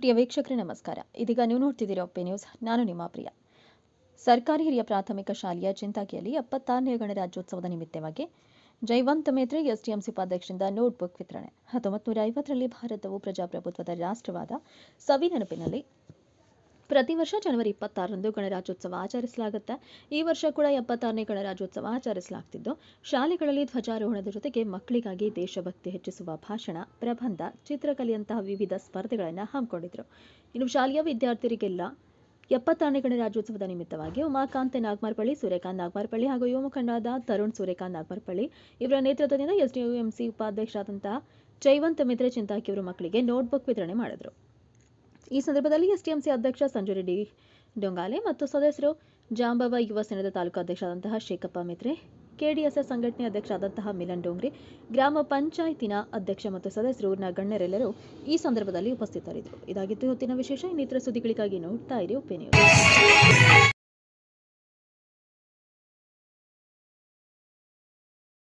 ಪ್ರಿಯ ವೀಕ್ಷಕರೇ, ನಮಸ್ಕಾರ. ಇದೀಗ ನೀವು ನೋಡ್ತಿದ್ದೀರಾ ಒಪ್ಪೆ ನ್ಯೂಸ್. ನಾನು ನಿಮ್ಮ ಪ್ರಿಯ. ಸರ್ಕಾರಿ ಹಿರಿಯ ಪ್ರಾಥಮಿಕ ಶಾಲೆಯ ಚಿಂತಾಕಿಯಲ್ಲಿ ಎಪ್ಪತ್ತಾರನೇ ಗಣರಾಜ್ಯೋತ್ಸವದ ನಿಮಿತ್ತವಾಗಿ ಜೈವಂತ ಮೇತ್ರಿ, ಎಸ್ಡಿಎಂಸಿ ಉಪಾಧ್ಯಕ್ಷರಿಂದ ನೋಟ್ಬುಕ್ ವಿತರಣೆ. ಹತ್ತೊಂಬತ್ತು ನೂರ ಐವತ್ತರಲ್ಲಿ ಭಾರತವು ಪ್ರಜಾಪ್ರಭುತ್ವದ ರಾಷ್ಟ್ರವಾದ ಸವಿ ನೆನಪಿನಲ್ಲಿ ಪ್ರತಿ ವರ್ಷ ಜನವರಿ ಇಪ್ಪತ್ತಾರರಂದು ಗಣರಾಜ್ಯೋತ್ಸವ ಆಚರಿಸಲಾಗುತ್ತೆ. ಈ ವರ್ಷ ಕೂಡ ಎಪ್ಪತ್ತಾರನೇ ಗಣರಾಜ್ಯೋತ್ಸವ ಆಚರಿಸಲಾಗ್ತಿದ್ದು. ಶಾಲೆಗಳಲ್ಲಿ ಧ್ವಜಾರೋಹಣದ ಜೊತೆಗೆ ಮಕ್ಕಳಿಗಾಗಿ ದೇಶಭಕ್ತಿ ಹೆಚ್ಚಿಸುವ ಭಾಷಣ, ಪ್ರಬಂಧ, ಚಿತ್ರಕಲೆಯಂತಹ ವಿವಿಧ ಸ್ಪರ್ಧೆಗಳನ್ನು ಹಮ್ಮಿಕೊಂಡಿದ್ರು. ಇನ್ನು ಶಾಲೆಯ ವಿದ್ಯಾರ್ಥಿಗಳಿಗೆಲ್ಲ ಎಪ್ಪತ್ತಾರನೇ ಗಣರಾಜ್ಯೋತ್ಸವದ ನಿಮಿತ್ತವಾಗಿ ಉಮಾಕಾಂತ್ ನಾಗ್ಮಾರ್ಪಳ್ಳಿ, ಸೂರ್ಯಕಾಂತ್ ನಾಗಮಾರ್ಪಳ್ಳಿ ಹಾಗೂ ಯುವ ಮುಖಂಡರಾದ ತರುಣ್ ಸೂರ್ಯಕಾಂತ್ ನಾಗಮಾರ್ಪಳ್ಳಿ ಇವರ ನೇತೃತ್ವದಿಂದ ಎಸ್ಡಿಎಂಸಿ ಉಪಾಧ್ಯಕ್ಷರಾದಂತಹ ಜೈವಂತ ಮಿತ್ರೆ ಚಿಂತಾಕಿ ಅವರು ಮಕ್ಕಳಿಗೆ ನೋಟ್ಬುಕ್ ವಿತರಣೆ ಮಾಡಿದರು. ಈ ಸಂದರ್ಭದಲ್ಲಿ ಎಸ್ಟಿಎಂಸಿ ಅಧ್ಯಕ್ಷ ಸಂಜಯ್ ರೆಡ್ಡಿ ಡೊಂಗಾಲೆ ಮತ್ತು ಸದಸ್ಯರು ಜಾಂಬವ ಯುವ ಸೇನೆದ ತಾಲೂಕು ಅಧ್ಯಕ್ಷರಾದಂತಹ ಶೇಖಪ್ಪ ಮಿತ್ರೆ ಕೆಡಿಎಸ್ಎಸ್ ಸಂಘಟನೆ ಅಧ್ಯಕ್ಷರಾದಂತಹ ಮಿಲನ್ ಡೋಂಗ್ರಿ, ಗ್ರಾಮ ಪಂಚಾಯಿತಿನ ಅಧ್ಯಕ್ಷ ಮತ್ತು ಸದಸ್ಯರು ಊರಿನ ಗಣ್ಯರೆಲ್ಲರೂ ಈ ಸಂದರ್ಭದಲ್ಲಿ ಉಪಸ್ಥಿತರಿದ್ದರು. ಇದಾಗಿತ್ತು ಇವತ್ತಿನ ವಿಶೇಷ ಇನ್ನಿತರ ಸುದ್ದಿಗಳಿಗಾಗಿ ನೋಡ್ತಾ ಇರಿ ಒಪಿನಿಯನ್